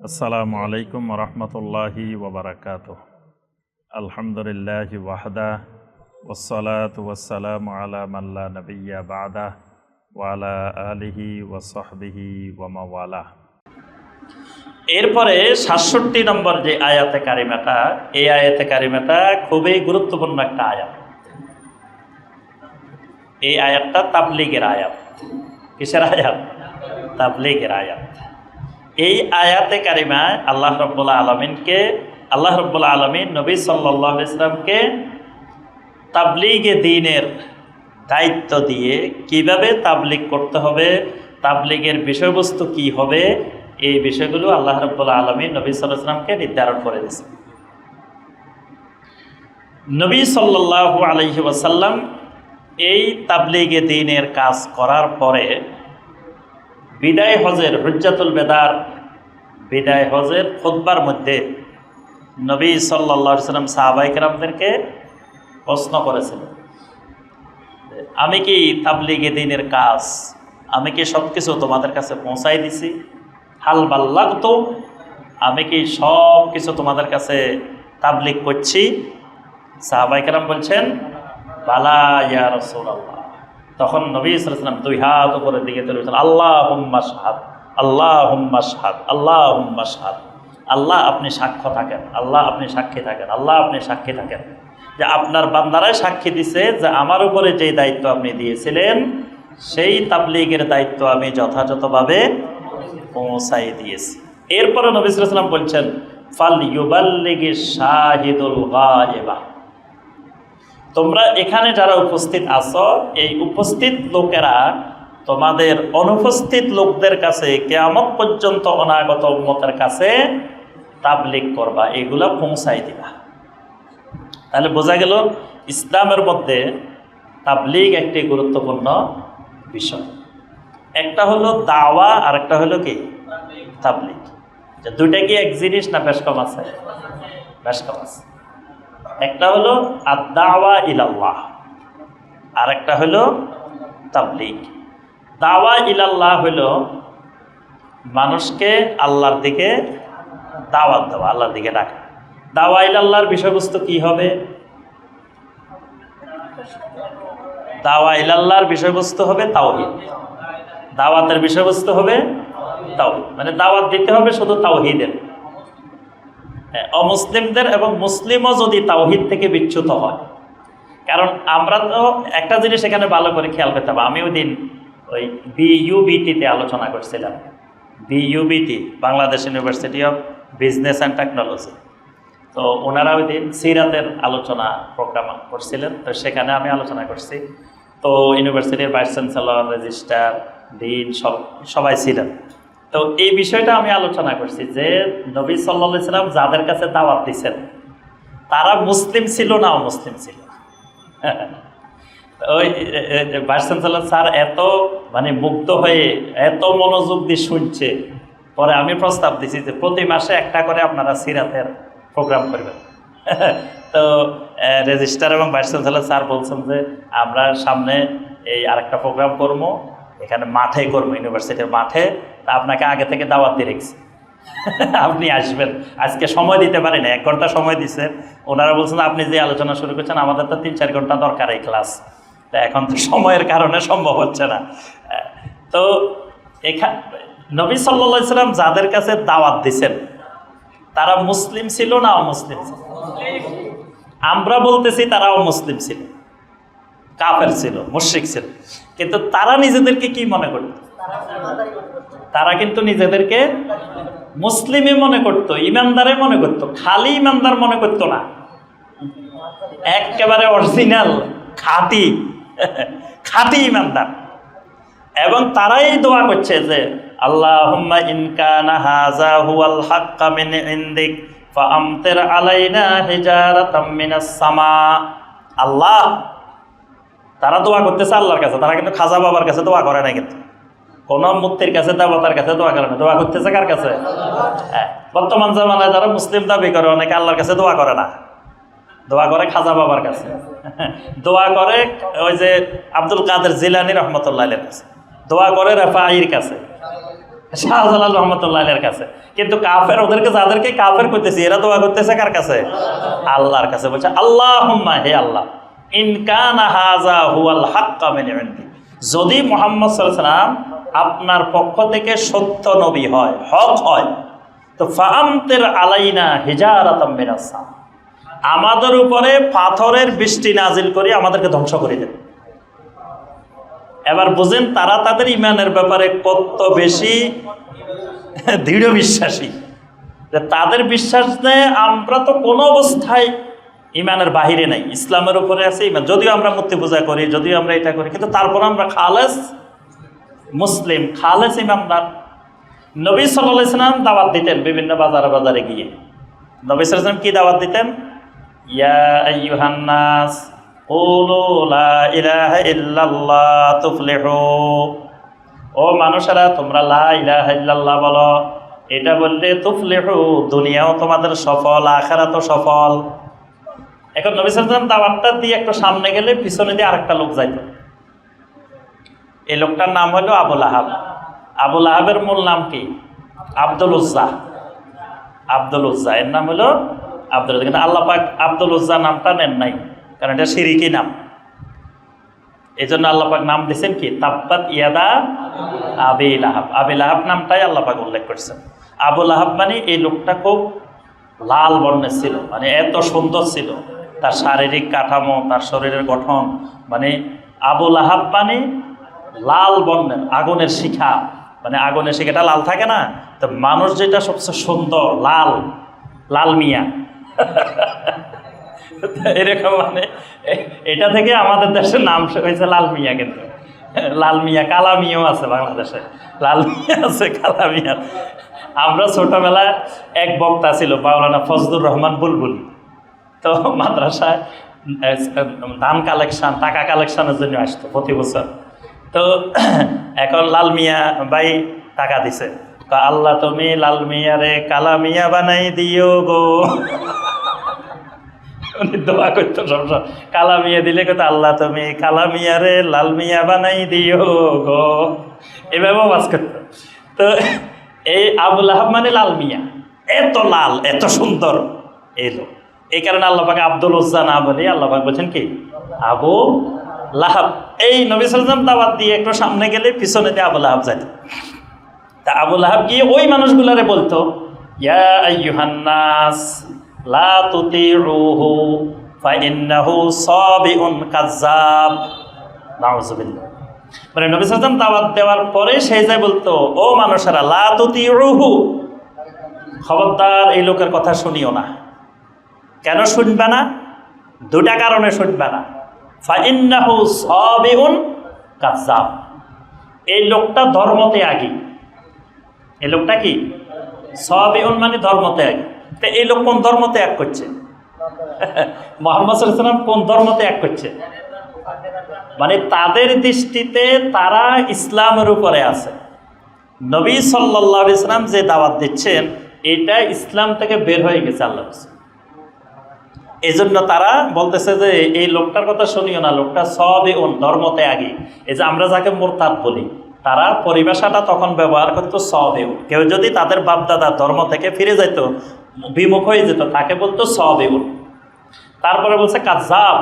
আসসালামু আলাইকুম রহমতুল্লাহি ওবরাকাত আলহামদুলিল্লাহ ওয়াহদা ওসলাত ওয়াসালাম আলা মাল্লা নবিয়া বাদা ওয়ালা আলিহি ওয়াসহবিহি ওয়ামাওয়ালা এরপরে সাতষট্টি নম্বর যে আয়াতে কারিমাটা, এই আয়াতে কারিমাটা খুবই গুরুত্বপূর্ণ একটা আয়াত। এই আয়াতটা তাবলিগের আয়াত। কিসের আয়াত? তাবলিগের আয়াত। এই আয়াতে কারিমায় আল্লাহ রব্বুল্লা আলমিনকে, আল্লাহ রব্বুল্লা আলমিন নবী সাল্লাহ ইসলামকে তাবলিগে দিনের দায়িত্ব দিয়ে কীভাবে তাবলিগ করতে হবে, তাবলিগের বিষয়বস্তু কি হবে, এই বিষয়গুলো আল্লাহ রব্বুল্লা আলমী নবী সাল্লামকে নির্ধারণ করে দিয়েছে নবী সাল্লাহ আলহি ওয়াসাল্লাম এই তাবলিগে দিনের কাজ করার পরে বিদায় হজের হুজ্জাতুল বেদার, বিদায় হজের খোদবার মধ্যে নবী সাল্লা সাল্লাম সাহাবাইকরামদেরকে প্রশ্ন করেছিলেন আমি কি তাবলিগে দিনের কাজ? আমি কি সব কিছু তোমাদের কাছে পৌঁছাই দিছি? হাল বাল্লাগ তো আমি কি সব কিছু তোমাদের কাছে তাবলিগ করছি? সাহাবাইকারাম বলছেন, বালা ইয়া রসুল্লাহ তখন নবী সালাম দুই হাত উপরের দিকে তুলে বলছেন আল্লাহ হুম্মা সাহাদ আল্লাহ হুম্মা সাহাদ আল্লাহ হুম্মা সাহাদ আল্লাহ আপনি সাক্ষ্য থাকেন, আল্লাহ আপনি সাক্ষী থাকেন, আল্লাহ আপনি সাক্ষী থাকেন। যে আপনার বান্দারাই সাক্ষী দিছে যে আমার উপরে যেই দায়িত্ব আপনি দিয়েছিলেন, সেই তাবলিগের দায়িত্ব আমি যথাযথভাবে পৌঁছাই দিয়েছি। এরপরে নবী সালাম বলছেন ফাল ইউবাল্লিগে শাহিদুল গায়েবা। তোমরা এখানে যারা উপস্থিত আছো, এই উপস্থিত লোকেরা তোমাদের অনুপস্থিত লোকদের কাছে কেয়ামত পর্যন্ত অনাগত উম্মতের কাছে তাবলিগ করবা, এগুলা পৌঁছাই দিবা। তাহলে বোঝা গেল ইসলামের মধ্যে তাবলিগ একটি গুরুত্বপূর্ণ বিষয়। একটা হলো দাওয়া আর একটা হলো কি? তাবলিগ। দুইটা কি এক জিনিস না বেশ কম আছে? বেশ কম আছে। একটা হলো আদাওয়া ইলাল্লাহ আর একটা হলো তাবলিগ। দাওয়া ইলাল্লাহ হলো মানুষকে আল্লাহর দিকে দাওয়াত দেওয়া, আল্লাহর দিকে ডাকা। দাওয়া ইলাল্লাহর বিষয়বস্তু কি হবে? দাওয়া ইলাল্লাহর বিষয়বস্তু হবে তাওহিদ। দাওয়াতের বিষয়বস্তু হবে তাওহিদ। মানে দাওয়াত দিতে হবে শুধু তাওহিদের। অমুসলিমদের এবং মুসলিমও যদি তাওহিদ থেকে বিচ্যুত হয়। কারণ আমরা তো একটা জিনিস এখানে ভালো করে খেয়াল করতে হবে। আমি ওই দিন ওই বিইউবিটিতে আলোচনা করছিলাম। BUBT Bangladesh University of Business and Technology তো ওনারা ওই দিন সিরাতের আলোচনা প্রোগ্রাম করছিলেন। তো সেখানে আমি আলোচনা করছি। তো ইউনিভার্সিটির ভাইস চ্যান্সেলর রেজিস্ট্রার ডিন সব সবাই ছিলেন। তো এই বিষয়টা আমি আলোচনা করছি যে নবী সাল্লা সাল্লাম যাদের কাছে দাওয়াত দিচ্ছেন তারা মুসলিম ছিল না মুসলিম ছিল? ওই ভাইস স্যার, এত মানে মুগ্ধ হয়ে এত মনোযোগ দিয়ে শুনছে। পরে আমি প্রস্তাব দিছি যে প্রতি মাসে একটা করে আপনারা সিরাতের প্রোগ্রাম করবেন। তো রেজিস্টার এবং ভাইস স্যার বলছেন যে, আমরা সামনে এই আরেকটা প্রোগ্রাম করব, এখানে মাঠে করব, ইউনিভার্সিটির মাঠে। তা আপনাকে আগে থেকে দাওয়াত দিয়ে রেখেছি। আপনি আসবেন। আজকে সময় দিতে পারেন এক ঘণ্টা সময় দিছে। ওনারা বলছেন, আপনি যে আলোচনা শুরু করছেন, আমাদের তো তিন চার ঘণ্টা দরকার এই ক্লাস তা এখন তো সময়ের কারণে সম্ভব হচ্ছে না। তো এখান নবী সাল্লা সাল্লাম যাদের কাছে দাওয়াত দিছেন, তারা মুসলিম ছিল না অমুসলিম? ছিল আমরা বলতেছি তারা অমুসলিম ছিল। কাফের ছিল, মুশ্রিক ছিল। কিন্তু তারা নিজেদেরকে কি মনে করত? তারা কিন্তু নিজেদেরকে মুসলিমই মনে করত ইমানদারে মনে করত, খালি ইমানদার মনে করতো না। একেবারে অরিজিনাল খাঁটি খাঁটি ইমানদার। এবং তারাই দোয়া করছে যে ফাআমতির আলাইনা সামা। আল্লাহ, তারা দোয়া করতেছে আল্লাহর কাছে, তারা কিন্তু খাজা বাবার কাছে দোয়া করে না কিন্তু। কোন মূর্তির কাছে দেবতার কাছে দোয়া করে না। দোয়া করতেছে কার কাছে? হ্যাঁ। বর্তমান জামানায় যারা মুসলিম দাবি করে, অনেকে আল্লাহর কাছে দোয়া করে না। দোয়া করে খাজা বাবার কাছে। দোয়া করে ওই যে আব্দুল কাদের জিলানি রহমতুল্লাহ কাছে। দোয়া করে রেফাইর কাছে। শাহজালাল রহমতুল্লাহ এর কাছে। কিন্তু কাফের, ওদেরকে যাদেরকে কাফের করতেছে এরা দোয়া করতেছে কার কাছে? আল্লাহর কাছে। বলছে আল্লাহ হে আল্লাহ ইনকান হাজা হুয়াল হাক্কা মিন যদি মোহাম্মদ সাল্লাম আপনার পক্ষ থেকে সত্য নবী হয়, হক হয়, তো ফাহামতের আলাইনা হিজারাতাম মিনাসাম আমাদের উপরে পাথরের বৃষ্টি নাজিল করে আমাদেরকে ধ্বংস করে দেন। এবার বুঝেন তারা তাদের ইমানের ব্যাপারে কত বেশি দৃঢ় বিশ্বাসী। তাদের বিশ্বাস যে আমরা তো কোনো অবস্থায় ইমানের বাহিরে নাই, ইসলামের উপরে আছে ইমান। যদিও আমরা মূর্তি পূজা করি, যদিও আমরা এটা করি, কিন্তু তারপর আমরা খালেস মুসলিম, খালেস ইমানদার। নবী সাল্লাহ ইসলাম দাওয়াত দিতেন বিভিন্ন বাজারে বাজারে গিয়ে। নবী ইসলাম কি দাওয়াত দিতেন? ইয়া তুফলিহু। ও মানুষেরা, তোমরা লা ইলাহা ইল্লাল্লাহ বলো। এটা বললে তুফলিহু, দুনিয়াও তোমাদের সফল, আখেরাতও সফল। এখন নবী সাল্লাম দাওয়াতটা দিয়ে একটু সামনে গেলে পিছনে দিয়ে আরেকটা লোক যাইত। এই লোকটার নাম হলো আবুল আহাব। আবুল আহাবের মূল নাম কি? আব্দুল উজ্জা। আব্দুল উজ্জা। এর নাম হলো আব্দুল কিন্তু আল্লাহ পাক আব্দুল উজ্জা নামটা নেন নাই, কারণ এটা সিরিকি নাম। এই জন্য আল্লাহ পাক নাম দিয়েছেন কি? তাপ্পাত ইয়াদা আবিল আহাব। আবিল আহাব নামটাই আল্লাহ পাক উল্লেখ করছেন। আবুল আহাব মানে এই লোকটা খুব লাল বর্ণের ছিল মানে এত সুন্দর ছিল। তার শারীরিক কাঠামো, তার শরীরের গঠন মানে আবুল আহাব মানে লাল বর্ণের, আগুনের শিখা। মানে আগুনের শিখাটা লাল থাকে না? তো মানুষ যেটা সবচেয়ে সুন্দর, লাল লাল মিয়া। এরকম মানে এটা থেকে আমাদের দেশের নাম হয়েছে লাল মিয়া কিন্তু। লাল মিয়া, কালা মিয়াও আছে বাংলাদেশে। লাল মিয়া আছে, কালা মিয়া। আমরা ছোটবেলায় এক বক্তা ছিল, মাওলানা ফজলুর রহমান বুলবুলি। তো মাদ্রাসায় ধান কালেকশন টাকা কালেকশনের জন্য আসতো প্রতি বছর। তো এখন লাল মিয়া ভাই টাকা দিছে। তো আল্লাহ তুমি লাল মিয়ারে কালা মিয়া বানাই দিও গো। উনি দোয়া করতো সবসময়। কালা মিয়া দিলে কত আল্লাহ তুমি কালা মিয়ারে লাল মিয়া বানাই দিও গো। এভাবেও বাস করতো। তো এই আবুল আহাব মানে লাল মিয়া। এত লাল, এত সুন্দর এই লোক। এই কারণে আল্লাহ আব্দুল উজ্জা না বলে আল্লাহাক বলছেন কি? আবু লাহাব। এই নবী সালাম দিয়ে একটু সামনে গেলে পিছনে দিয়ে আবু লাহাব যাইত তা আবু লাহাব গিয়ে ওই মানুষগুলারে বলতো, ইয়া আইয়ুহান্নাস, লা তুতিউহু ফাইন্নাহু সাবিউন কাজ্জাব। নাউজুবিল্লাহ মানে নবী দাওয়াত দেওয়ার পরে সেই যায় বলতো, ও মানুষেরা, লা তুতিউহু, খবরদার এই লোকের কথা শুনিও না। কেন শুনবে না? দুটা কারণে শুনবে না। এই লোকটা ধর্মতে আগে এই লোকটা কি? সবিউন মানে ধর্মতে ত্যাগ তো এই লোক কোন ধর্ম ত্যাগ করছে? মোহাম্মদ কোন ধর্ম ত্যাগ করছে? মানে তাদের দৃষ্টিতে তারা ইসলামের উপরে আছে। নবী সাল্লাহ ইসলাম যে দাওয়াত দিচ্ছেন, এটা ইসলাম থেকে বের হয়ে গেছে আল্লাহ এই জন্য তারা বলতেছে যে, এই লোকটার কথা শুনিও না, লোকটা সবে ওন ধর্মতে আগে এই যে আমরা যাকে মোরতাদ বলি, তারা পরিভাষাটা তখন ব্যবহার করতো সবে কেউ যদি তাদের বাপদাদার ধর্ম থেকে ফিরে যেত বিমুখ হয়ে যেত, তাকে বলতো সবে তারপরে বলছে কাজাব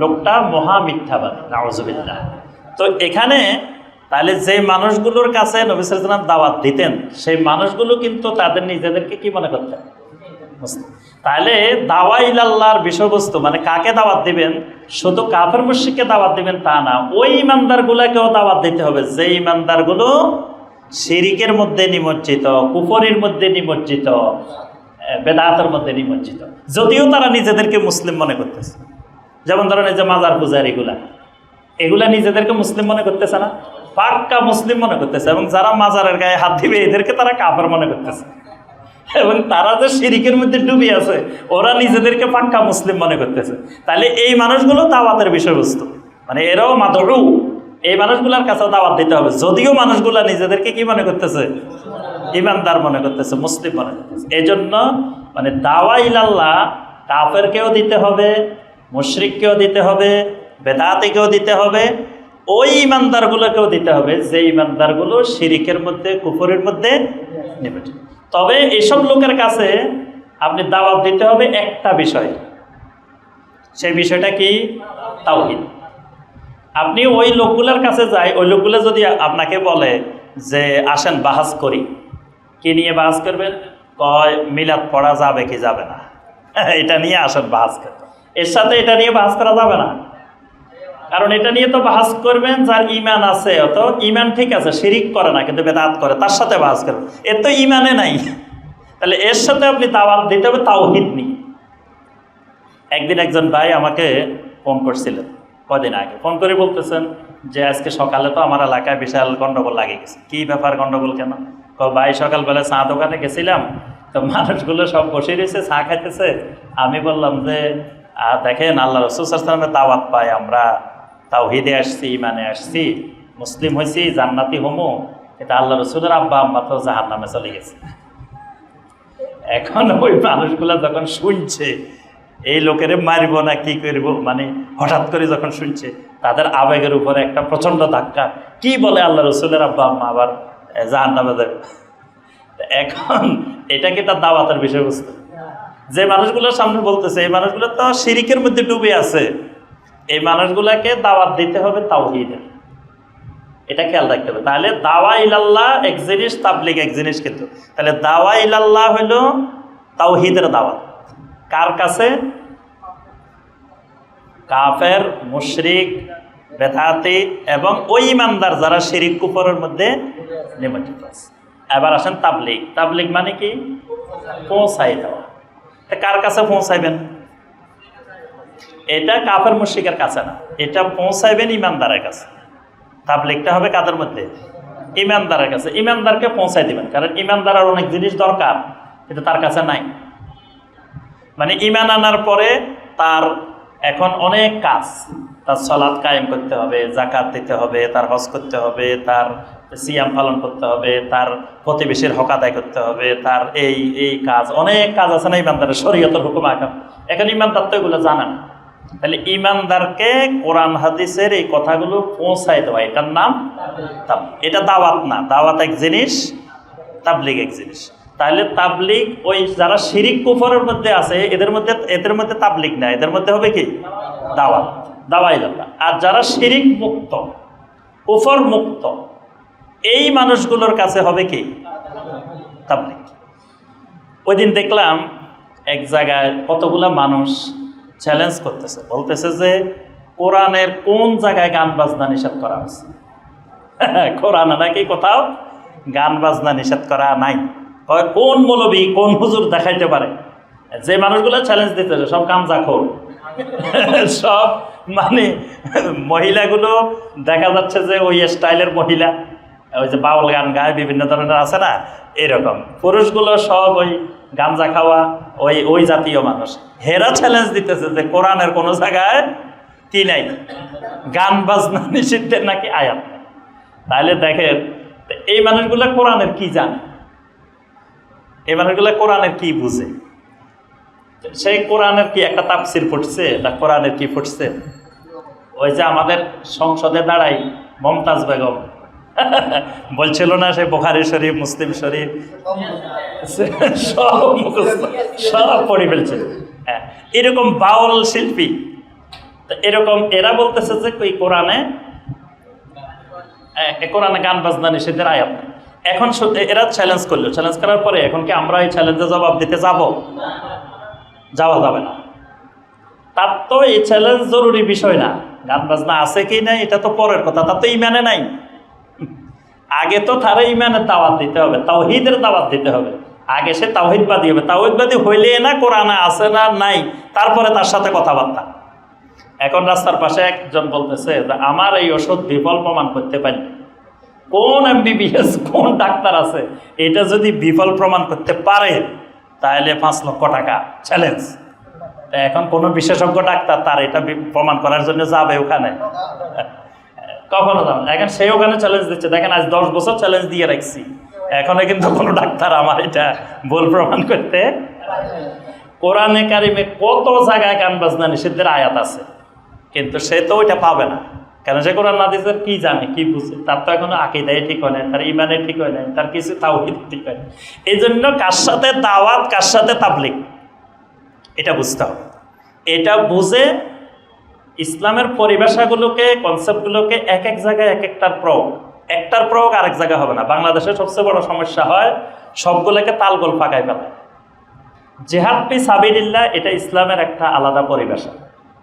লোকটা মহা মিথ্যাবাদী নাওজবিল্লাহ তো এখানে তাহলে যে মানুষগুলোর কাছে নবিসাম দাওয়াত দিতেন, সেই মানুষগুলো কিন্তু তাদের নিজেদেরকে কি মনে করতেন। তাহলে দাওয়া ইলাল্লাহর বিষয়বস্তু মানে কাকে দাওয়াত দিবেন? শুধু কাফের মুশিককে দাওয়াত দিবেন তা না, ওই ইমানদারগুলোকেও দাওয়াত দিতে হবে। যে ইমানদারগুলো শিরিকের মধ্যে নিমজ্জিত, কুফরির মধ্যে নিমজ্জিত বেদাতের মধ্যে নিমজ্জিত। যদিও তারা নিজেদেরকে মুসলিম মনে করতেছে। যেমন ধরেন এই যে মাজার পূজার এগুলা। এগুলা নিজেদেরকে মুসলিম মনে করতেছে না, পাক্কা মুসলিম মনে করতেছে। এবং যারা মাজারের গায়ে হাত দিবে, এদেরকে তারা কাফের মনে করতেছে। এবং তারা যে শিরিকের মধ্যে ডুবে আছে, ওরা নিজেদেরকে পাক্কা মুসলিম মনে করতেছে। তাহলে এই মানুষগুলো দাওয়াতের বিষয়বস্তু। মানে এরাও মাদরু। এই মানুষগুলোর কাছে দাওয়াত দিতে হবে। যদিও মানুষগুলা নিজেদেরকে কি মনে করতেছে? ইমানদার মনে করতেছে, মুসলিম মনে করতেছে। এই জন্য মানে দাওয়া ইলাল্লাহ, কাফেরকেও দিতে হবে, মুশরিককেও দিতে হবে, বেদাতিকেও দিতে হবে, ওই ইমানদারগুলোকেও দিতে হবে। যে ইমানদারগুলো শিরিকের মধ্যে, কুফরের মধ্যে নেবে তবে এসব লোকের কাছে আপনি দাওয়াত দিতে হবে একটা বিষয়। সেই বিষয়টা কি? তাওহিদ। আপনি ওই লোকগুলোর কাছে যাই, ওই লোকগুলো যদি আপনাকে বলে যে, আসেন বাহাজ করি। কি নিয়ে বাহাজ করবেন? কয়, মিলাদ পড়া যাবে কি যাবে না? এটা নিয়ে আসেন বাহাজ করতে এর সাথে এটা নিয়ে বাহাজ করা যাবে না। কারণ এটা নিয়ে তো বাহাজ করবেন যার ইমান আছে অত ইমান ঠিক আছে, শিরিক করে না, কিন্তু বেদাত করে, তার সাথে বাহাজ করবেন। এর তো ইমানে নাই। তাহলে এর সাথে আপনি দাওয়াত দিতে হবে, তাওহিদ নিয়ে। একদিন একজন ভাই আমাকে ফোন করছিলেন কদিন আগে। ফোন করে বলতেছেন যে, আজকে সকালে তো আমার এলাকায় বিশাল গন্ডগোল লাগে গেছে। কী ব্যাপার গন্ডগোল কেন? ভাই, সকালবেলা চা দোকানে গেছিলাম, তো মানুষগুলো সব বসে রয়েছে, চা খাইতেছে। আমি বললাম যে দেখেন, আল্লাহ রসুল রসুলামের দাওয়াত পাই আমরা। তাওহিদে আসছি ইমানে আসছি, মুসলিম হয়েছি জান্নাতি হমু, এটা আল্লাহ রসুলের আব্বা আম্মা তো জাহার নামে চলে গেছে। এখন ওই মানুষগুলা যখন শুনছে, এই লোকেরে মারিব না কি করব মানে হঠাৎ করে যখন শুনছে, তাদের আবেগের উপরে একটা প্রচণ্ড ধাক্কা, কি বলে আল্লাহ রসুলের আব্বা আম্মা আবার? জাহান নামে দেবে এখন এটা কি তার দাওয়াতের বিষয়বস্তু? যে মানুষগুলোর সামনে বলতেছে, এই মানুষগুলো তো শিরিকের মধ্যে ডুবে আছে। এই মানুষগুলাকে দাওয়াত দিতে হবে তাওহিদের। এটা খেয়াল রাখতে হবে। তাহলে দাওয়া ইলাল্লাহ এক জিনিস, তাবলিগ এক জিনিস কিন্তু। তাহলে দাওয়া ইলাল্লাহ হলো তাওহিদের দাওয়াত। কার কাছে? কাফের, মুশরিক, বেদাতি এবং ওই ইমানদার যারা শিরিক কুপরের মধ্যে নিমজ্জিত আছে। এবার আসেন তাবলিগ। তাবলিগ মানে কি? পৌঁছাই দেওয়া। তা কার কাছে পৌঁছাইবেন? এটা কাফের মুশরিকের কাছে না, এটা পৌঁছাইবেন ইমানদারের কাছে। তাবলিগটা হবে কাদের মধ্যে? ইমানদারের কাছে। ইমানদারকে পৌঁছাই দিবেন, কারণ ইমানদারের অনেক জিনিস দরকার, কিন্তু তার কাছে নাই। মানে ইমান আনার পরে তার এখন অনেক কাজ। তার সলাদ কায়েম করতে হবে জাকাত দিতে হবে, তার হজ করতে হবে, তার সিয়াম পালন করতে হবে, তার প্রতিবেশীর হক আদায় করতে হবে, তার এই এই কাজ, অনেক কাজ আছে না ইমানদারের, শরীয়তের হুকুম আকাম। এখন ইমানদার তো এগুলো জানা না। তাহলে ইমানদারকে কোরআন, হাদিসের এই কথাগুলো পৌঁছায় দেওয়া, এটার নাম এটা দাওয়াত না, দাওয়াত এক জিনিস, তাবলিগ এক জিনিস। তাহলে তাবলিগ ওই যারা শিরিক কুফরের মধ্যে আছে, এদের মধ্যে এদের মধ্যে তাবলিগ না, এদের মধ্যে হবে কি? দাওয়াত। দাওয়াই দাওয়া আর যারা শিরিক মুক্ত, কুফর মুক্ত, এই মানুষগুলোর কাছে হবে কি? তাবলিগ। ওই দিন দেখলাম এক জায়গায় কতগুলা মানুষ চ্যালেঞ্জ করতেছে। বলতেছে যে, কোরআনের কোন জায়গায় গান বাজনা নিষেধ করা হয়েছে? কোরআনে নাকি কোথাও গান বাজনা নিষেধ করা নাই। কোন মৌলবী, কোন হুজুর দেখাইতে পারে? যে মানুষগুলো চ্যালেঞ্জ দিতেছে, সব কামজা খোর সব মানে মহিলাগুলো দেখা যাচ্ছে যে ওই স্টাইলের মহিলা, ওই যে বাউল গান গায়, বিভিন্ন ধরনের আছে না? এরকম। পুরুষগুলো সব ওই গাঞ্জা খাওয়া, ওই ওই জাতীয় মানুষ। হেরা চ্যালেঞ্জ দিতেছে যে কোরআনের কোনো জায়গায় কি নাই। গান, বাজনা, নিষিদ্ধের নাকি আয়াত। তাহলে দেখেন এই মানুষগুলো কোরআনের কি জানে? এই মানুষগুলো কোরআনের কি বুঝে? সেই কোরআনের কি একটা তাপসির ফুটছে, না কোরআনের কি ফুটছে? ওই যে আমাদের সংসদে দাঁড়াই মমতাজ বেগম বলছিল না সে বোখারি শরীফ, মুসলিম শরীফ। সব সব পড়ে ফেলছে। হ্যাঁ এরকম বাউল শিল্পী এরকম এরা বলতেছে যে ওই কোরআনে? এ কোরআনে গান বাজনা নিষেধের আয়াত। এখন এরা চ্যালেঞ্জ করল। চ্যালেঞ্জ করার পরে এখন কি আমরা এই চ্যালেঞ্জে জবাব দিতে যাব? যাওয়া যাবে না। তার তো এই চ্যালেঞ্জ জরুরি বিষয় না। গান বাজনা আছে কি না এটা তো পরের কথা। তার তো ইমানে নাই। আগে তো তারা ইমানের দাওয়াত দিতে হবে, তাওহিদের দাওয়াত দিতে হবে। আগে সে তাওহিদবাদী হবে। তাওহিদবাদী হইলে না কোরআনে আছে না নাই, তারপরে তার সাথে কথাবার্তা। এখন রাস্তার পাশে একজন বলতেছে যে, আমার এই ওষুধ বিফল প্রমাণ করতে পারি কোন এমবিবিএস, কোন ডাক্তার আছে, এটা যদি বিফল প্রমাণ করতে পারে, তাহলে পাঁচ লক্ষ টাকা চ্যালেঞ্জ এখন কোনো বিশেষজ্ঞ ডাক্তার তার এটা প্রমাণ করার জন্য যাবে ওখানে। কখনো না। এখন সেই ওখানে চ্যালেঞ্জ দিচ্ছে। দেখেন আজ দশ বছর চ্যালেঞ্জ দিয়ে রাখছি। এখনও কিন্তু কোনো ডাক্তার আমার এটা ভুল প্রমাণ করতে কোরআনে কারিমে কত জায়গায় গান বাজনা নিষিদ্ধের আয়াত আছে। কিন্তু সে তো ওইটা পাবে না। কেন সে কোরআন হাদিসের কি জানে, কি বুঝে? তার তো এখনও আকিদায় ঠিক হয় নাই, তার ইমানে ঠিক হয় নাই, তার কিছু তাও ঠিক হয় নাই। এই জন্য কার সাথে দাওয়াত, কার সাথে তাবলিক এটা বুঝতে হবে। এটা বুঝে ইসলামের পরিভাষাগুলোকে কনসেপ্টগুলোকে এক এক জায়গায় এক একটার প্রয়োগ। একটার প্রয়োগ আরেক জায়গায় হবে না। বাংলাদেশের সবচেয়ে বড় সমস্যা হয়, সবগুলোকে তালগোল ফাঁকায় ফেলা। জেহাদ ফি সাবিরিল্লাহ এটা ইসলামের একটা আলাদা পরিভাষা।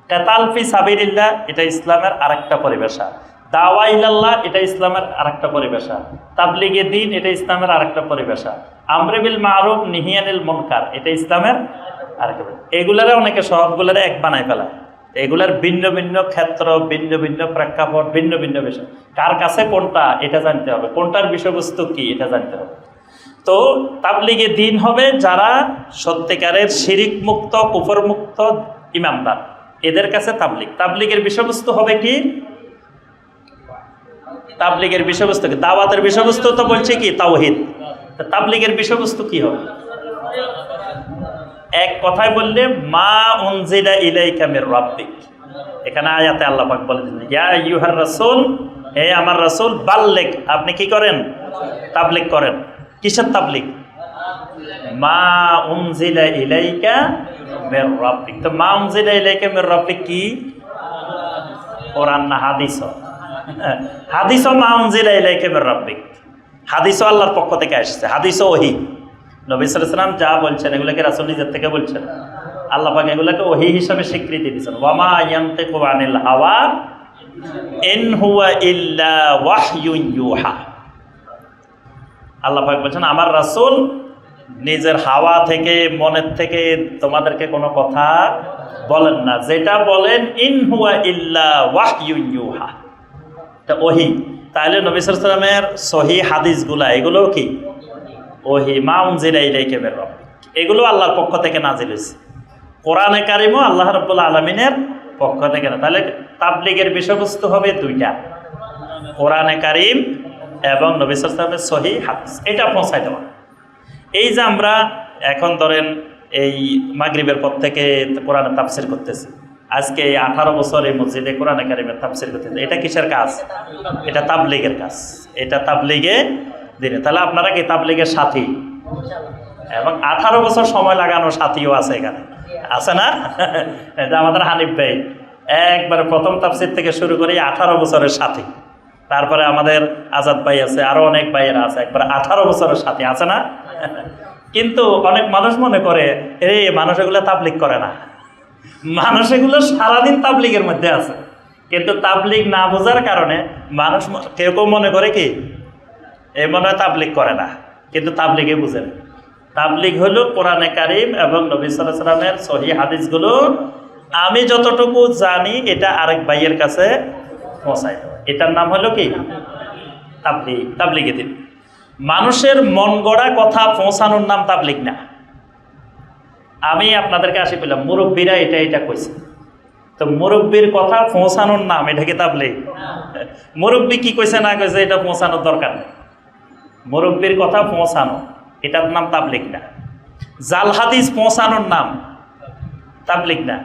কেতাল ফি সাবিরিল্লাহ এটা ইসলামের আরেকটা পরিভাষা। দাওয়া ইলাল্লাহ, এটা ইসলামের আরেকটা পরিভাষা। তাবলিগে দিন, এটা ইসলামের আরেকটা পরিভাষা। আমরেবিল মারুফ, নিহিয়ানিল মনকার, এটা ইসলামের আরেকটা। এগুলারে অনেকে সবগুলারে এক বানায় ফেলায়। এগুলার ভিন্ন ভিন্ন ক্ষেত্র, ভিন্ন ভিন্ন প্রেক্ষাপট, ভিন্ন ভিন্ন বিষয়। কার কাছে কোনটা, এটা জানতে হবে। কোনটার বিষয়বস্তু কি, এটা জানতে হবে। তো তাবলিগে দিন হবে যারা সত্যিকারের শিরিক মুক্ত কুফর মুক্ত ইমামদার। এদের কাছে তাবলিগ। তাবলিগের বিষয়বস্তু হবে কি? তাবলিগের বিষয়বস্তু কি? দাওয়াতের বিষয়বস্তু তো বলছে কি? তাওহিদ। তাবলিগের বিষয়বস্তু কি হবে? এক কথায় বললে, মা উনজিলা ইলাইকা মির রাব্বিক। এখানে আয়াতে আল্লাহ পাক বলে দিলেন, ইয়া ইউহার রাসূল, হে আমার রাসূল বাল্লেক আপনি কি করেন? তাবলিগ করেন। কিসের তাবলিগ? মা উনজিলা ইলাইকা মির রাব্বিক। তো মা উনজিলা ইলাইকা মির রাব্বিক কি? কোরআন না হাদিস হাদিস মা উনজিলা ইলাইকা মির রাব্বিক। হাদিস আল্লাহর পক্ষ থেকে আসছে হাদিস ওহি। নবী সাল্লাম যা বলছেন, এগুলোকে রাসুল নিজের থেকে বলছেন। আল্লাহ পাক এগুলোকে ওহি হিসাবে স্বীকৃতি দিয়েছেন। ওয়ামা ইয়ান্তিকু আনিল হাওয়া ইন হুয়া ইল্লা ইউহা। আল্লাহ পাক বলছেন, আমার রাসূল নিজের হাওয়া থেকে, মনের থেকে তোমাদেরকে কোনো কথা বলেন না। যেটা বলেন, ইন হুয়া ইল্লা ইউহা। এটা ওহি। তাহলে নবী সাল্লামের সহি হাদিসগুলা, এগুলোও কি? ওহি মাউন জিলাই লেখে বের এগুলো আল্লাহর পক্ষ থেকে নাজিল হয়েছে। কোরআনে কারিমও আল্লাহ রব্বুল্লা আলমিনের পক্ষ থেকে না। তাহলে তাবলিগের বিষয়বস্তু হবে দুইটা। কোরআনে কারিম এবং নবী সালামের সহি হাদিস। এটা পৌঁছাই দেওয়া। এই যে আমরা এখন ধরেন এই মাগরিবের পর থেকে কোরআনে তাফসির করতেছি। আজকে এই আঠারো বছর এই মসজিদে কোরআনে কারিমের তাফসির করতেছে। এটা কিসের কাজ? এটা তাবলিগের কাজ। এটা তাবলিগে দিনে। তাহলে আপনারা কি তাবলিগের সাথী। এবং আঠারো বছর সময় লাগানো সাথীও আছে এখানে। আছে না? এটা আমাদের হানিফ ভাই। একবারে প্রথম তাফসির থেকে শুরু করে, আঠারো বছরের সাথী। তারপরে আমাদের আজাদ ভাই আছে, আরও অনেক ভাইয়েরা আছে, একবার আঠারো বছরের সাথী। আছে না? কিন্তু অনেক মানুষ মনে করে রে মানুষ এগুলো তাবলিগ করে না। মানুষ এগুলো সারাদিন তাবলিগের মধ্যে আছে। কিন্তু তাবলিগ না বোঝার কারণে মানুষ কেউ কেউ মনে করে কি এ মনে হয় তাবলিগ করে না, কিন্তু তাবলিগে বুঝে না তাবলিগ হলো কোরআনে কারিম এবং নবী সাল্লাহ সাল্লামের সহি হাদিসগুলো। আমি যতটুকু জানি, এটা আরেক ভাইয়ের কাছে পৌঁছাই এটার নাম হলো কি? তাবলিগ, তাবলিগে দিন। মানুষের মন গড়া কথা পৌঁছানোর নাম তাবলিগ না। আমি আপনাদেরকে আসি পেলাম, মুরব্বীরা এটা এটা কইছে। তো মুরব্বীর কথা পৌঁছানোর নাম, এটা কি তাবলিগ? মুরব্বী কি কইছে না কইছে, এটা পৌঁছানোর দরকার নেই। মুরব্বীর কথা পৌঁছানো, এটার নাম তাবলিগ না। জাল হাদিস পৌঁছানোর নাম তাবলিগ না।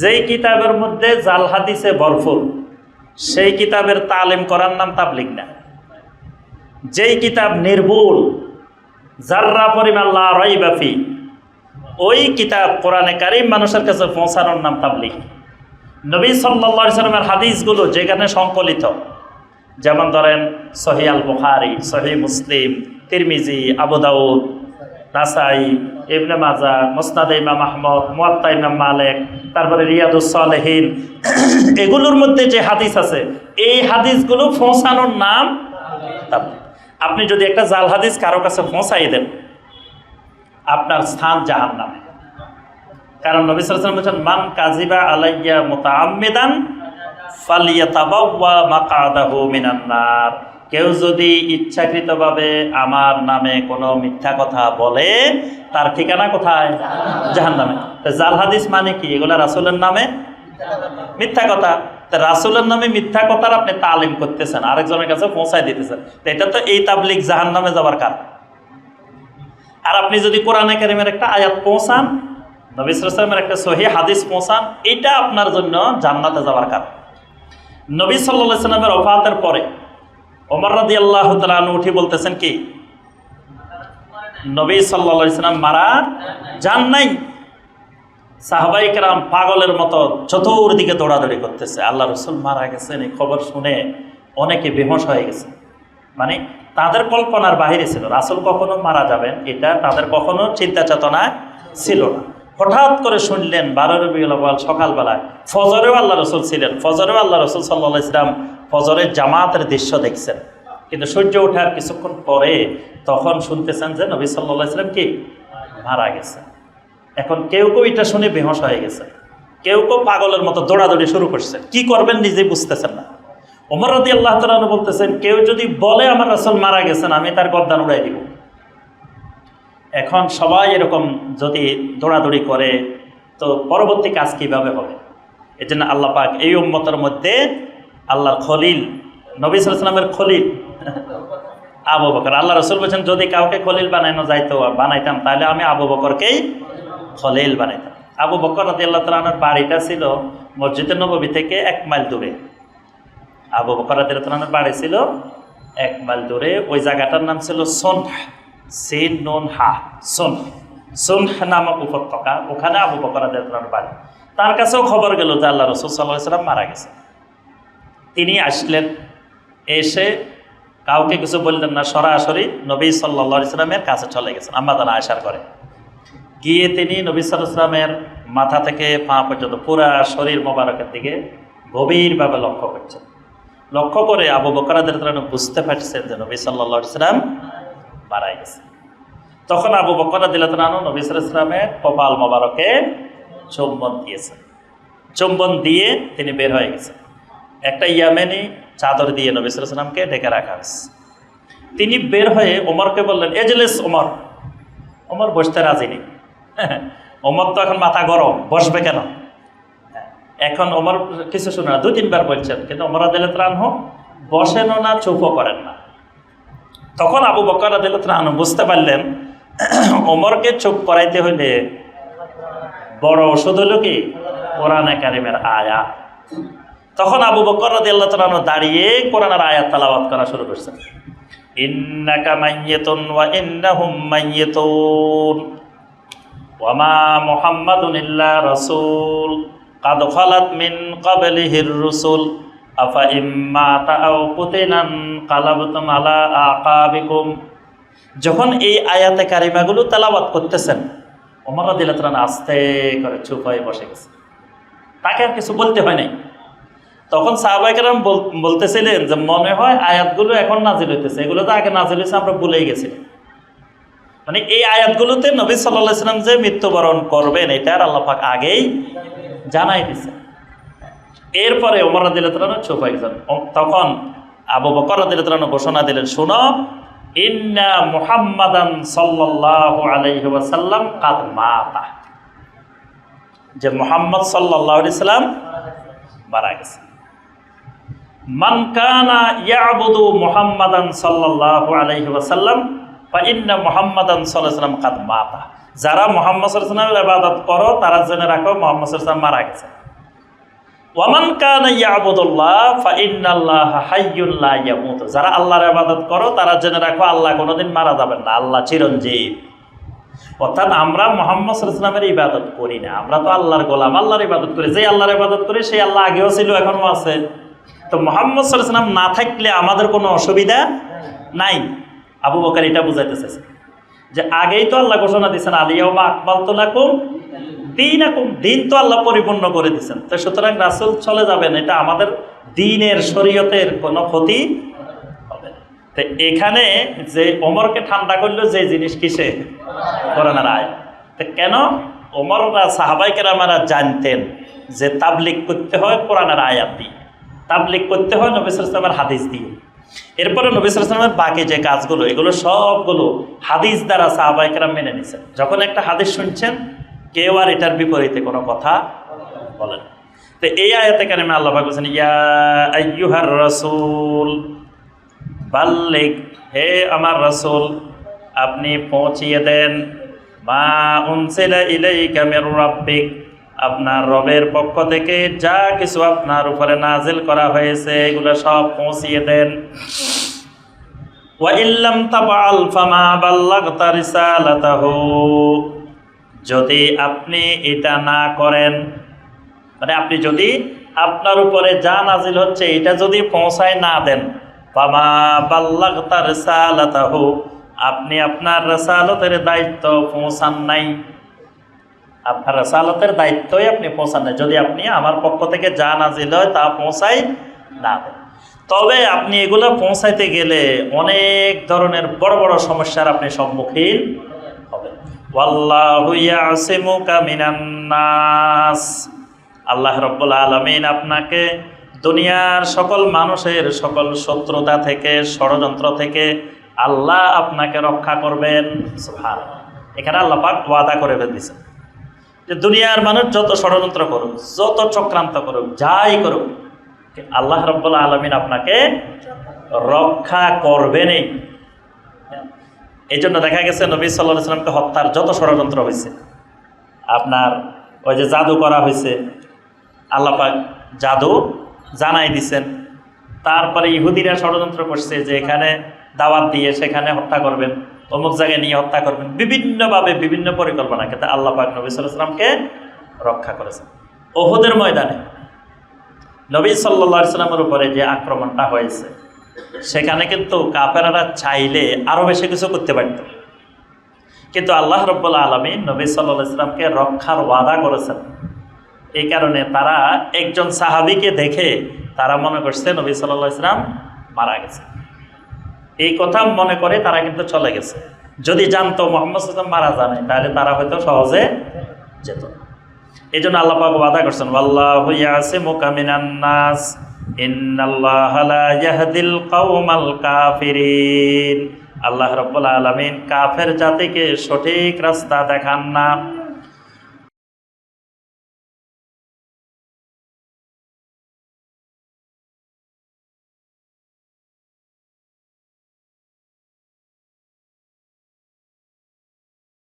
যেই কিতাবের মধ্যে জাল হাদিসে ভরপুর, সেই কিতাবের তালিম করার নাম তাবলিগ না। যেই কিতাব নির্ভুল জাররা পরিমাণ লা রাইবাফি ওই কিতাব কোরআনে কারিম মানুষের কাছে পৌঁছানোর নাম তাবলিগ। নবী সাল্লা সাল্লামের হাদিসগুলো যেখানে সংকলিত যেমন ধরেন সহি আল বুখারি, সহি মুসলিম, তিরমিজি, আবু দাউদ, নাসাই, ইবনে মাজা মুসনাদ ইমাম আহমদ, মোয়াত্তা ইমাম মালেক, তারপরে রিয়াদুস সালেহীন। এগুলোর মধ্যে যে হাদিস আছে, এই হাদিসগুলো পৌঁছানোর নাম আপনি যদি একটা জাল হাদিস কারও কাছে পৌঁছাই দেন, আপনার স্থান জাহান নামে কারণ নবী বলছেন, মান কাজিবা আলাইয়া মুতাআম্মিদান ফালিয়াতাবাওয়া মাকাদাহু মিনান নার কেউ যদি ইচ্ছাকৃতভাবে আমার নামে কোনো মিথ্যা কথা বলে, তার ঠিকানা কোথায়? জাহান্নামে। তো জাল হাদিস মানে কি? এগুলা রাসুলের নামে মিথ্যা কথা। রাসুলের নামে মিথ্যা কথার আপনি তালিম করতেছেন, আরেকজনের কাছে পৌঁছায় দিতেছেন। এটা তো এই তাবলিগ জাহান্নামে যাবার কারণ। আর আপনি যদি কোরআনে কারিমের একটা আয়াত পৌঁছান, নবী সালামের একটা সহি হাদিস পৌঁছান, এটা আপনার জন্য জান্নাতে যাওয়ার কারণ। নবী সাল্লা সাল্লামের অফাতের পরে ওমর রাদি আল্লাহ তালু উঠি বলতেছেন কি? নবী সাল্লা সাল্লাম মারা যান নাই। সাহবাই কেরাম পাগলের মতো চতুর্দিকে দৌড়াদৌড়ি করতেছে। আল্লাহ রসুল মারা গেছেন, এই খবর শুনে অনেকে বেহস হয়ে গেছে। মানে তাদের কল্পনার বাহিরে ছিল। রাসুল কখনো মারা যাবেন, এটা তাদের কখনো চিন্তা চেতনা ছিল না। হঠাৎ করে শুনলেন বারো রবিউল আউয়াল সকালবেলায়, ফজরেও আল্লাহ রসুল ছিলেন, ফজরেও আল্লাহ রসুল সাল্লাহ ইসলাম ফজরের জামাতের দৃশ্য দেখছেন। কিন্তু সূর্য ওঠার কিছুক্ষণ পরে তখন শুনতেছেন যে নবী সাল্লাহ ইসলাম কি? মারা গেছেন। এখন কেউ কেউ এটা শুনে বেহস হয়ে গেছে। কেউ কেউ পাগলের মতো দৌড়াদৌড়ি শুরু করছে। কি করবেন নিজে বুঝতেছেন না। ওমর রাদি আল্লাহ তালু বলতেছেন, কেউ যদি বলে আমার রাসুল মারা গেছেন, আমি তার গদ্দান উড়াই দিব। এখন সবাই এরকম যদি দৌড়াদৌড়ি করে, তো পরবর্তী কাজ কীভাবে হবে? এই জন্য আল্লাহ পাক এই উম্মতের মধ্যে আল্লাহর খলিল, নবী সালামের খলিল, আবু বকর। আল্লাহ রসুল বলছেন, যদি কাউকে খলিল বানানো যাইতো বানাইতাম, তাহলে আমি আবু বকরকেই খলিল বানাইতাম। আবু বকর রাদি আল্লাহ তালানোর বাড়িটা ছিল মসজিদের নবী থেকে এক মাইল দূরে। আবু বকর রাদি আল্লাহ বাড়ি ছিল এক মাইল দূরে। ওই জায়গাটার নাম ছিল সোনহ। সিন নুন হা সোন সোনহ নামক উপত্যকা, ওখানে আবু বকর আল্লাহ বাড়ি। তার কাছেও খবর গেল যে আল্লাহ রসুল সাল্লাহ সাল্লাম মারা গেছে তিনি আসলেন, এসে কাউকে কিছু বললেন না, সরাসরি নবী সাল্লা ইসলামের কাছে চলে গেছেন আম্মাদানা আসার করে গিয়ে তিনি নবী সাল্লামের মাথা থেকে পা পর্যন্ত পুরা শরীর মোবারকের দিকে গভীরভাবে লক্ষ্য করছেন। লক্ষ্য করে আবু বকরাদের বুঝতে পারছেন যে নবী সাল্লা ইসলাম মারাই গেছে। তখন আবু বকরা দিলাতানু নবী সাল্লামের কপাল মোবারকে চুম্বন দিয়েছেন। চুম্বন দিয়ে তিনি বের হয়ে গেছেন। একটা ইয়ামেনি চাদর দিয়ে নবী সাল্লামকে ডেকে রাখা হয়েছে। তিনি বের হয়ে ওমরকে বললেন, এজলেস ওমর। ওমর বসতে রাজি নেই। ওমর তো এখন মাথা গরম, বসবে কেন? এখন ওমর কিছু শুনে দুই তিনবার বলছেন, কিন্তু ওমর আদিল ত্রাণ হোক বসেনও না, চুপও করেন না। তখন আবু বকর আদিলতরানু বুঝতে পারলেন, ওমরকে চোখ করাইতে হইলে বড় ওষুধ হলো কি? কোরআন একাডেমের আয়া তখন আবু বকর রাদি আল্লাহ তালানো দাঁড়িয়ে কোরআনের আয়া তালাবাদ করা শুরু করছেন। ইন্নাকা মাইয়েতুন ওয়া ওয়ামা ইম্মা আলা যখন এই আয়াতে কারিমাগুলো তেলাবাত করতেছেন, ওমর রাদিল্লাহ আস্তে করে চুপ হয়ে বসে গেছে। তাকে আর কিছু বলতে হয় নাই। তখন সাহবাইকেরাম বলতেছিলেন যে, মনে হয় আয়াতগুলো এখন নাজিল হইতেছে। এগুলো তো আগে নাজিল হয়েছে আমরা ভুলেই গেছি মানে এই আয়াতগুলোতে নবী সাল্লাহ সাল্লাম যে মৃত্যুবরণ করবেন, এটা আর আল্লাহাক আগেই জানাই দিছে এরপরে ওমর দিলানো চুপ হয়ে তখন আবু বকর দিলানো ঘোষণা দিলেন, শুনো, ইন্না মুহাম্মাদান সাল্লাল্লাহু আলাইহি ওয়াসাল্লাম কাদ মাতা। যে মোহাম্মদ সাল্লাল্লাহু আলাইহি সাল্লাম মারা গেছে। মান কানা ইয়াবুদু মুহাম্মাদান সাল্লাল্লাহু আলাইহি ওয়াসাল্লাম, ফা ইন্না মুহাম্মাদান সাল্লাল্লাহু আলাইহি ওয়াসাল্লাম কাদ মাতা। যারা মুহাম্মদ সাল্লাল্লাহু আলাইহি ইবাদত করো, তারা জেনে রাখো মুহাম্মদ সাল্লাল্লাহু আলাইহি মারা গেছে। ওয়ামান কানা ইয়াবুদুল্লাহ ফা ইন্নাল্লাহা হাইয়্যুন লা ইয়ামুত। যারা আল্লাহর ইবাদত করো, তারা জেনে রাখো, আল্লাহ কোনোদিন মারা যাবেন না, আল্লাহ চিরঞ্জীব। অর্থাৎ আমরা মোহাম্মদ সাল্লামের ইবাদত করি না, আমরা তো আল্লাহর গোলাম, আল্লাহর ইবাদত করি। যে আল্লাহর ইবাদত করি, সেই আল্লাহ আগেও ছিল, এখনও আছে। তো মোহাম্মদ সাল্লাম না থাকলে আমাদের কোনো অসুবিধা নাই। আবু বকার এটা বুঝাইতেছে যে আগেই তো আল্লাহ ঘোষণা দিচ্ছেন আলিয়াউমা আকবাল তো লাকুম দিন দিন তো আল্লাহ পরিপূর্ণ করে দিচ্ছেন তো সুতরাং রাসুল চলে যাবেন, এটা আমাদের দিনের শরীয়তের কোনো ক্ষতি হবে তো এখানে যে ওমরকে ঠান্ডা করল, যে জিনিস কিসে? কোরআনের আয়। তো কেন? ওমররা সাহাবাইকেরামারা জানতেন যে তাবলিক করতে হয় কোরআনের আয়াত দিয়ে। তাবলিক করতে হয় নবিসুল ইসলামের হাদিস দিয়ে। এরপরে নবিসুল ইসলামের বাকি যে কাজগুলো, এগুলো সবগুলো হাদিস দ্বারা সাহাবাইকেরাম মেনে নিছেন যখন একটা হাদিস শুনছেন কেউ আর এটার বিপরীতে কোনো কথা বলেন। তো এই আয়াতে কেন আল্লাহ পাক বলছেন, ইয়া রাসূল বাল্লিক হে আমার রসুল, আপনি পৌঁছিয়ে দেন, মা উনসিলা ইলাইকা মির রাব্বিক, আপনার রবের পক্ষ থেকে যা কিছু আপনার উপরে নাজিল করা হয়েছে, এগুলো সব পৌঁছিয়ে দেন ওয়াইল্লাম তাবাল ফামা বাল্লাগতা রিসালাতাহু যদি আপনি এটা না করেন মানে আপনি যদি আপনার উপরে যা নাজিল হচ্ছে এটা যদি পৌঁছায় না দেন, ফামা বাল্লাগতা রিসালাতাহু, আপনি আপনার রেসালতের দায়িত্ব পৌঁছান নাই। আপনার রেসালতের দায়িত্বই আপনি পৌঁছান নাই, যদি আপনি আমার পক্ষ থেকে যা নাজিল হয় তা পৌঁছাই না দেন। তবে আপনি এগুলো পৌঁছাইতে গেলে অনেক ধরনের বড় বড় সমস্যার আপনি সম্মুখীন আল্লাহ রব্বুল আলমিন আপনাকে দুনিয়ার সকল মানুষের সকল শত্রুতা থেকে, ষড়যন্ত্র থেকে আল্লাহ আপনাকে রক্ষা করবেন। এখানে আল্লাহ পাক ওয়াদা করে দিয়েছেন যে দুনিয়ার মানুষ যত ষড়যন্ত্র করুক, যত চক্রান্ত করুক, যাই করুক, আল্লাহ রব্বুল আলমিন আপনাকে রক্ষা করবেনই। এই জন্য দেখা গেছে নবী সাল্লাহ সাল্লামকে হত্যার যত ষড়যন্ত্র হয়েছে আপনার ওই যে জাদু করা হয়েছে আল্লাপাক জাদু জানাই দিছেন। তারপরে ইহুদিরা ষড়যন্ত্র করছে যে এখানে দাওয়াত দিয়ে সেখানে হত্যা করবেন, অমুক জায়গায় নিয়ে হত্যা করবেন, বিভিন্নভাবে বিভিন্ন পরিকল্পনা কিন্তু আল্লাহ পাক নবী সাল্লামকে রক্ষা করেছেন। ওহুদের ময়দানে নবী সাল্লা সাল্লামের উপরে যে আক্রমণটা হয়েছে সেখানে কিন্তু কাফেরারা চাইলে আরও বেশি কিছু করতে পারত। কিন্তু আল্লাহ রব্বুল্লা আলমী নবী সাল্লাহ ইসলামকে রক্ষার ওয়াদা করেছেন। এই কারণে তারা একজন সাহাবিকে দেখে তারা মনে করছে নবী সাল্লাহ ইসলাম মারা গেছে। এই কথা মনে করে তারা কিন্তু চলে গেছে। যদি জানতো মোহাম্মদ সাল্লাম মারা জানে তাহলে তারা হয়তো সহজে যেত। এই জন্য আল্লাহ পাক ওয়াদা করছেন আল্লাহ ইয়াসিমুকা মিনান আল্লাহ রাব্বুল আলমিন কাফের জাতিকে সঠিক রাস্তা দেখান না।